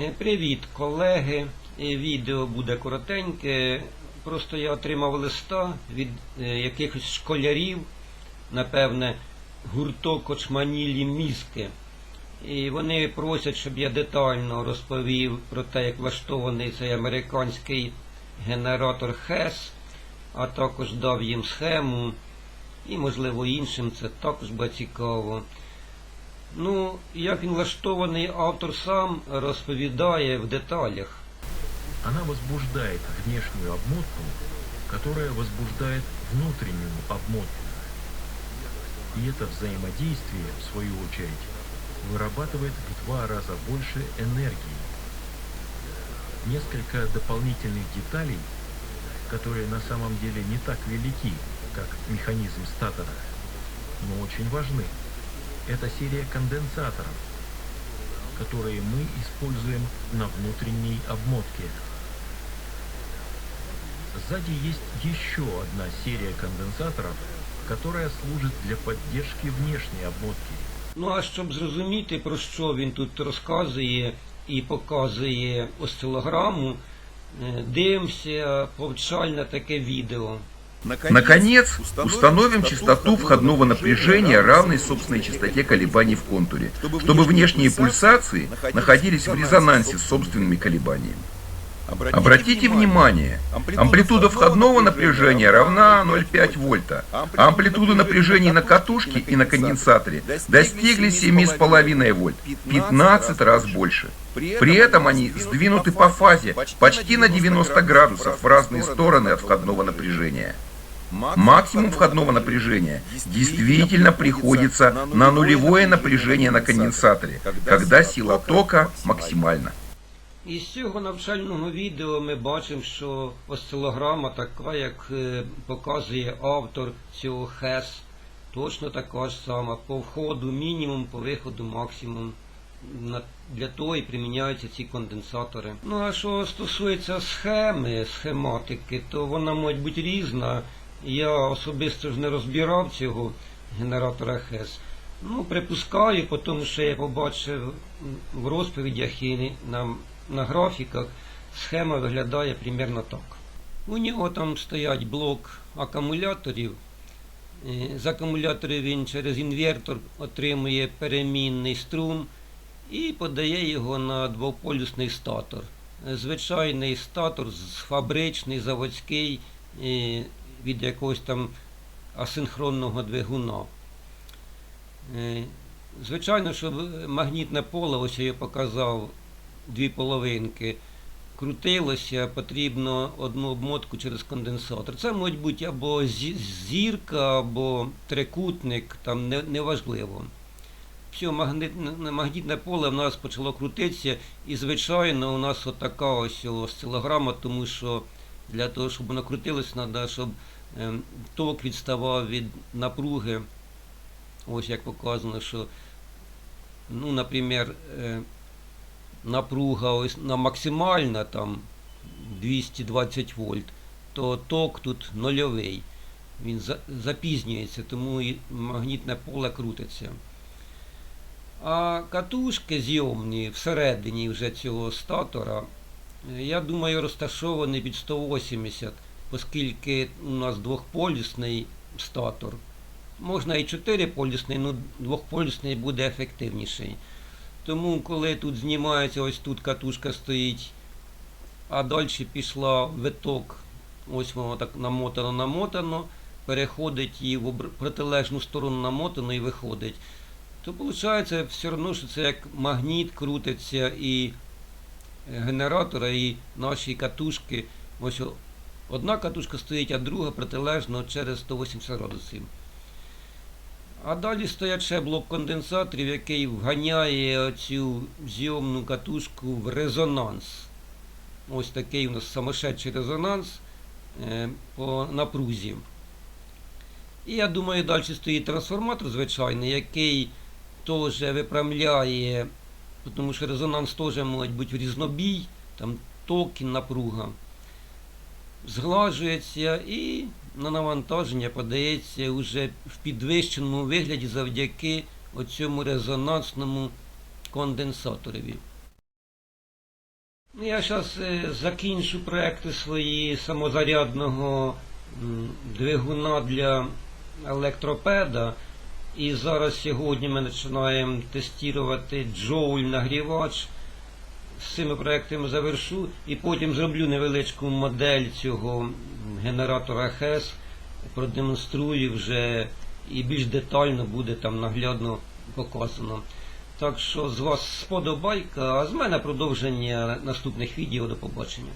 Е, Привіт, колеги. Е, Відео буде коротеньке. Просто я отримав листа від е, якихось школярів, напевне, гурток очманілі мізки. І вони просять, щоб я детально розповів про те, як влаштований цей американський генератор HES, а також дав їм схему. І, можливо, іншим це також буде цікаво. Ну, як він влаштований, автор сам розповідає в деталях. Она возбуждает внешнюю обмотку, которая возбуждает внутреннюю обмотку. И это взаимодействие, в свою очередь, вырабатывает в два раза больше энергии. Несколько дополнительных деталей, которые на самом деле не так велики, как механизм статора, но очень важны. Это серия конденсаторов, которые мы используем на внутренней обмотке. Сзади есть еще одна серия конденсаторов, которая служит для поддержки внешней обмотки. Ну а щоб зрозуміти, про що він тут розказує і показує осцилограму, е, дивимося повчальне таке відео. Наконец, установим частоту входного напряжения равной собственной частоте колебаний в контуре, чтобы внешние пульсации находились в резонансе с собственными колебаниями. Обратите внимание, амплитуда входного напряжения равна 0,5 вольта, а амплитуды напряжений на катушке и на конденсаторе достигли 7,5 вольт, 15 раз больше. При этом они сдвинуты по фазе почти на 90 градусов в разные стороны от входного напряжения. Максимум входного напряжения действительно приходится на нулевое напряжение на конденсаторе, когда сила тока максимальна. Із цього навчального відео ми бачимо, що осцилограма така, як е, показує автор цього HES, точно така ж сама. По входу мінімум, по виходу максимум. Для того і приміняються ці конденсатори. Ну а що стосується схеми, схематики, то вона може бути різна. Я особисто ж не розбирав цього генератора HES. Ну, припускаю, тому що я побачив в розповідях і на, на графіках, схема виглядає примерно так. У нього там стоять блок акумуляторів. Е, З акумуляторів він через інвертор отримує перемінний струм і подає його на двополюсний статор. Звичайний статор, фабричний, заводський, е, від якогось там асинхронного двигуна. Е, Звичайно, щоб магнітне поле, ось я показав дві половинки, крутилося, потрібно одну обмотку через конденсатор. Це може бути або зірка, або трикутник, там неважливо. Все, магнітне, магнітне поле в нас почало крутитися, і звичайно у нас отака ось осцилограма, тому що для того, щоб воно крутилося, треба, щоб ем, ток відставав від напруги. Ось як показано, що, ну, наприклад, е, напруга ось на максимальна там 220 вольт, то ток тут нульовий. Він запізнюється, тому і магнітне поле крутиться. А катушки зйомні всередині вже цього статора, я думаю, розташовані під 180, оскільки у нас двохполюсний статор. Можна і чотириполюсний, але двохполюсний буде ефективніший. Тому, коли тут знімається, ось тут катушка стоїть, а далі пішла виток, ось воно так намотано-намотано, переходить і в протилежну сторону намотано і виходить. То виходить все одно, що це як магніт крутиться і генератора, і наші катушки. Ось одна катушка стоїть, а друга протилежно через 180 градусів. А далі стоять ще блок конденсаторів, який вганяє цю зйомну катушку в резонанс. Ось такий у нас самошедший резонанс е, по напрузі. І я думаю, далі стоїть трансформатор звичайний, який теж випрямляє, тому що резонанс теж може бути в різнобій, там ток напруга. Зглажується і на навантаження подається вже в підвищеному вигляді завдяки оцьому резонансному конденсаторові. Ну, Я зараз закінчу проекти свої самозарядного двигуна для електропеда. І зараз сьогодні ми починаємо тестувати джоуль нагрівач. З цими проектами завершу і потім зроблю невеличку модель цього генератора HES, продемонструю вже і більш детально буде там наглядно показано. Так що з вас сподобайка, а з мене продовження наступних відео. До побачення.